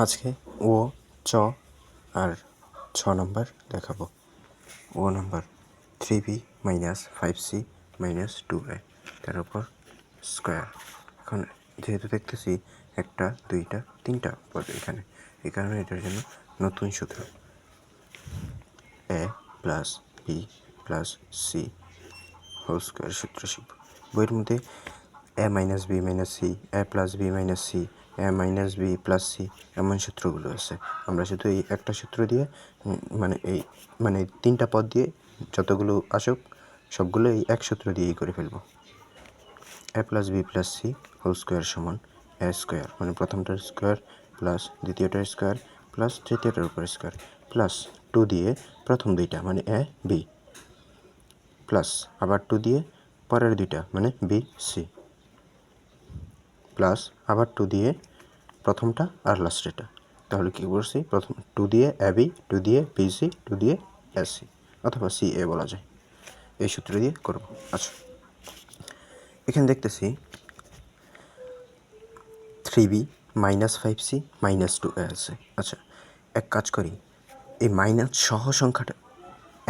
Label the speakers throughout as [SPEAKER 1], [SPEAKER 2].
[SPEAKER 1] আজকে ও, চ আর ছ নম্বর দেখাবো। ও নম্বর three B minus five C minus two A, তার উপর স্কোয়ার। এখন যেহেতু দেখতেছি একটা, দুইটা, তিনটা পদ এখানে এই কারণে এটার জন্য নতুন সূত্র। A plus B plus C whole square সূত্র শিখব। বইয়ের মধ্যে A minus B minus C, A plus B minus C minus B plus C এমন সূত্রগুলো আছে। আমরা শুধু এই একটা সূত্র দিয়ে মানে এই মানে তিনটা পদ দিয়ে যতগুলো আসুক, সবগুলো এই এক সূত্র দিয়েই করে ফেলব। A plus B plus C whole square সমান এ স্কোয়ার মানে প্রথমটার স্কোয়ার প্লাস দ্বিতীয়টার স্কোয়ার প্লাস তৃতীয়টার উপর স্কোয়ার প্লাস টু দিয়ে প্রথম দুইটা মানে এ, বি, প্লাস আবার টু দিয়ে পরের দুইটা মানে বি, সি। প্লাস আবার টু দিয়ে প্রথমটা আর লাস্টেরটা তাহলে কী করছি? প্রথম টু দিয়ে এ বি টু দিয়ে বি সি টু দিয়ে এস অথবা সি এ বলা যায়। এই সূত্র দিয়ে করব। আচ্ছা। এখানে দেখতেছি three B minus five C minus two A আছে। আচ্ছা এক কাজ করি। এই মাইনাস সহ সংখ্যাটা,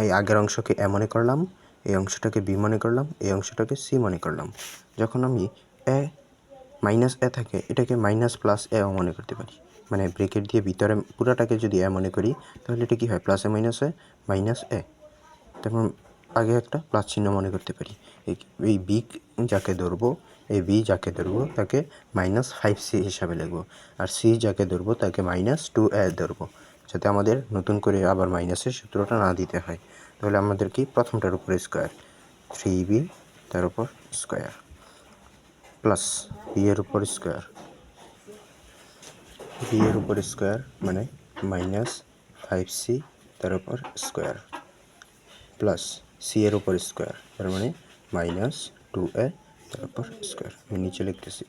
[SPEAKER 1] এই আগের অংশকে এ মনে করলাম, এই অংশটাকে বি মনে করলাম, এই অংশটাকে সি মনে করলাম। যখন আমি এ মাইনাস এ থাকে, এটাকে মাইনাস প্লাস এও মনে করতে পারি। মানে ব্রেকেট দিয়ে ভিতরে পুরাটাকে যদি এ মনে করি, তাহলে এটা কী হয়? প্লাসে মাইনাসে মাইনাস এ তখন আগে একটা প্লাস চিহ্ন মনে করতে পারি। এই বি যাকে ধরবো, এই বি যাকে ধরবো, তাকে মাইনাস ফাইভ সি হিসাবে লিখব। আর সি যাকে ধরবো, তাকে মাইনাস টু এ ধরবো। যাতে আমাদের নতুন করে আবার মাইনাসের সূত্রটা না দিতে হয়। তাহলে আমাদের কি? প্রথমটার উপরে স্কোয়ার থ্রি বি তার উপর স্কোয়ার প্লাস বি এর উপর স্কোয়ার বি এর উপর স্কোয়ার মানে মাইনাস ফাইভ সি তার উপর স্কোয়ার প্লাস সি এর উপর স্কোয়ার তার মানে মাইনাস টু এ তার উপর স্কোয়ার আমি নিচে লিখতেছি।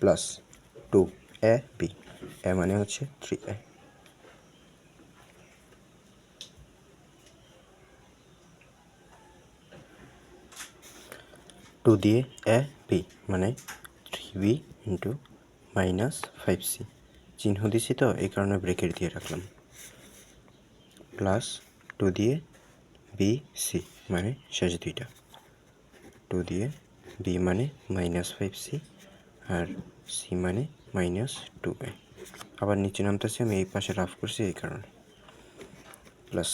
[SPEAKER 1] Plus two A B A মানে হচ্ছে থ্রি এ টু দিয়ে এ মানে three B into minus five C চিহ্ন দিছি তো, এই কারণে ব্রেকেট দিয়ে রাখলাম। প্লাস টু দিয়ে বি সি মানে শেষ দুইটা। টু দিয়ে বি মানে মাইনাস ফাইভ সি আর সি মানে মাইনাস টু এ আবার নিচে নামতেছি, আমি এই পাশে রাফ করছি এই কারণে। প্লাস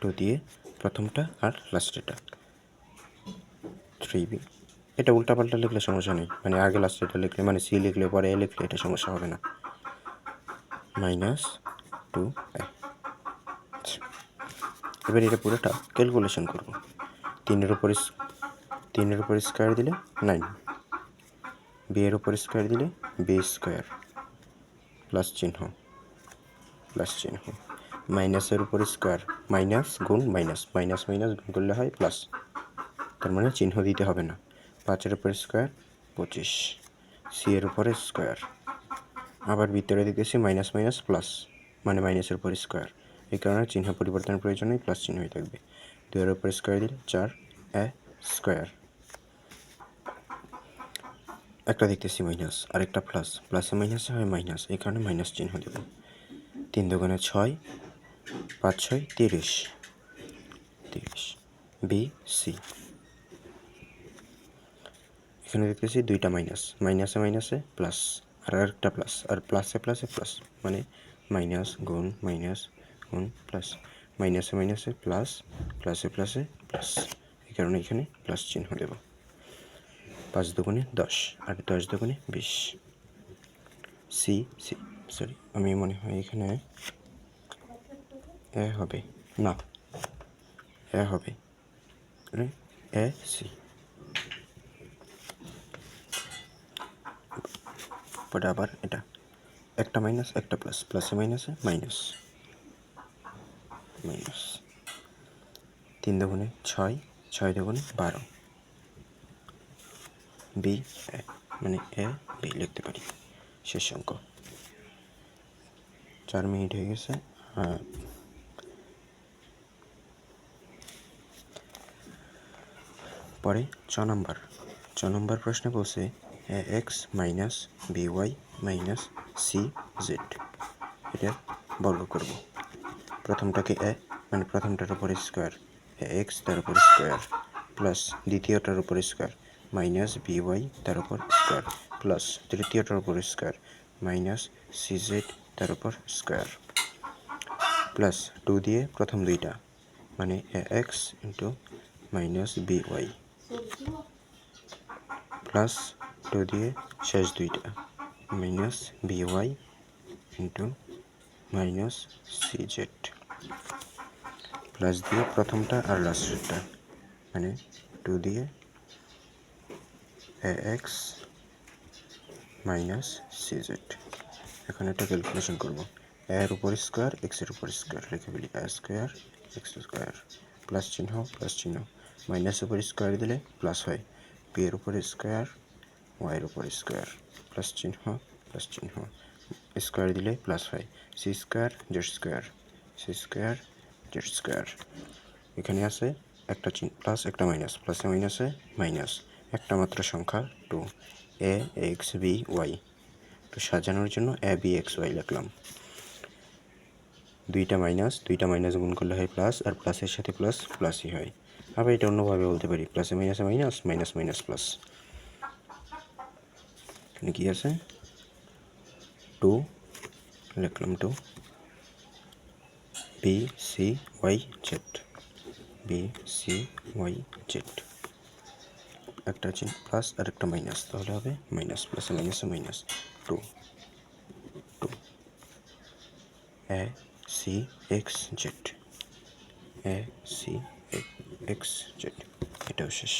[SPEAKER 1] টু দিয়ে প্রথমটা আর লাস্টেরটা থ্রি বি এটা উল্টাপাল্টা লিখলে সমস্যা নেই। মানে আগে লাস্টেরটা লিখলে মানে সি লিখলে, পরে এ লিখলে এটা সমস্যা হবে না। মাইনাস টু এবার এটা পুরোটা ক্যালকুলেশন করব। তিনের উপর তিনের উপর স্কোয়ার দিলে নাইন বি এর উপর স্কোয়ার দিলে বি স্কোয়ার প্লাস চিহ্ন। প্লাস চিহ্ন। মাইনাসের উপর স্কোয়ার মাইনাস গুণ মাইনাস মাইনাস মাইনাস গুণ করলে হয় প্লাস তার মানে চিহ্ন দিতে হবে না। পাঁচের উপর স্কোয়ার পঁচিশ। সি এর উপরে স্কোয়ার আবার ভিতরে দেখতেছি মাইনাস মাইনাস প্লাস মানে মাইনাসের উপর স্কোয়ার এই কারণে চিহ্ন পরিবর্তনের প্রয়োজন নেই প্লাস চিহ্ন হয়ে থাকবে। দুইয়ের উপর স্কোয়ার দিলে চার, এ স্কোয়ার একটা দেখতেছি মাইনাস আরেকটা প্লাস প্লাসে মাইনাসে হয় মাইনাস এই কারণে মাইনাস চিহ্ন দেব। তিন দোকানে ছয়, পাঁচ ছয় তিরিশ। তিরিশ। বি সি এখানে দেখতেছি দুইটা মাইনাস মাইনাসে মাইনাসে প্লাস আর আরেকটা প্লাস আর প্লাসে প্লাসে প্লাস মানে মাইনাস গুণ মাইনাস গুণ প্লাস মাইনাসে মাইনাসে প্লাস প্লাসে প্লাসে প্লাস এই কারণে এখানে প্লাস চিহ্ন দেব। পাঁচ দুগুণে দশ, আর দশ দুগুণে বিশ। সি সি সরি আমি মনে হয় এখানে এ হবে, না, এ হবে, এ সি পরে আবার এটা, একটা মাইনাস একটা প্লাস প্লাসে মাইনাসে মাইনাস মাইনাস তিন দুগুণে ছয় ছয় দুগুণে বারো। বি এ মানে এ বি লিখতে পারি। শেষ অঙ্ক। চার মিনিট হয়ে গেছে। হ্যাঁ। পরে ছ নম্বর ছ নম্বর প্রশ্নে বলছে X Y minus C Z এটা বর্গ করব। প্রথমটাকে এ মানে প্রথমটার উপরে স্কোয়ার এক্স তার উপর স্কোয়ার প্লাস দ্বিতীয়টার উপর স্কোয়ার মাইনাস বি ওয়াই তার উপর স্কোয়ার প্লাস তৃতীয়টার উপর স্কোয়ার মাইনাস সি তার উপর স্কোয়ার প্লাস টু দিয়ে প্রথম দুইটা। মানে X into minus B Y plus two দিয়ে শেষ দুইটা minus B Y into minus C Z plus দিয়ে প্রথমটা আর লাস্টেরটা মানে টু দিয়ে A X minus C Z এখন এটা ক্যালকুলেশন করব। এর উপর স্কোয়ার এক্সের উপর স্কোয়ার লিখে ফেলি। A square X square plus চিহ্ন প্লাস চিহ্ন। মাইনাস উপর স্কোয়ার দিলে প্লাস হয়। পি এর উপর স্কোয়ার ওয়াইয়ের উপর স্কোয়ার প্লাস চিহ্ন প্লাস চিহ্ন স্কোয়ার দিলে প্লাস হয় C square Z square C square Z square এখানে আছে একটা প্লাস একটা মাইনাস প্লাসে মাইনাসে মাইনাস একটা মাত্র সংখ্যা two A X B Y তো সাজানোর জন্য এ বি এক্স ওয়াই লিখলাম। দুইটা মাইনাস দুইটা মাইনাস গুণ করলে হয় প্লাস আর প্লাসের সাথে প্লাস প্লাসই হয়। আবার এটা অন্যভাবে বলতে পারি প্লাসে মাইনাসে মাইনাস মাইনাস মাইনাস প্লাস এখানে কি আছে টু লিখলাম two B C Y Z B C Y Z একটা আছে প্লাস আর একটা মাইনাস তাহলে হবে মাইনাস প্লাসে মাইনাসে minus two two A C X Z A C X Z এটাও শেষ।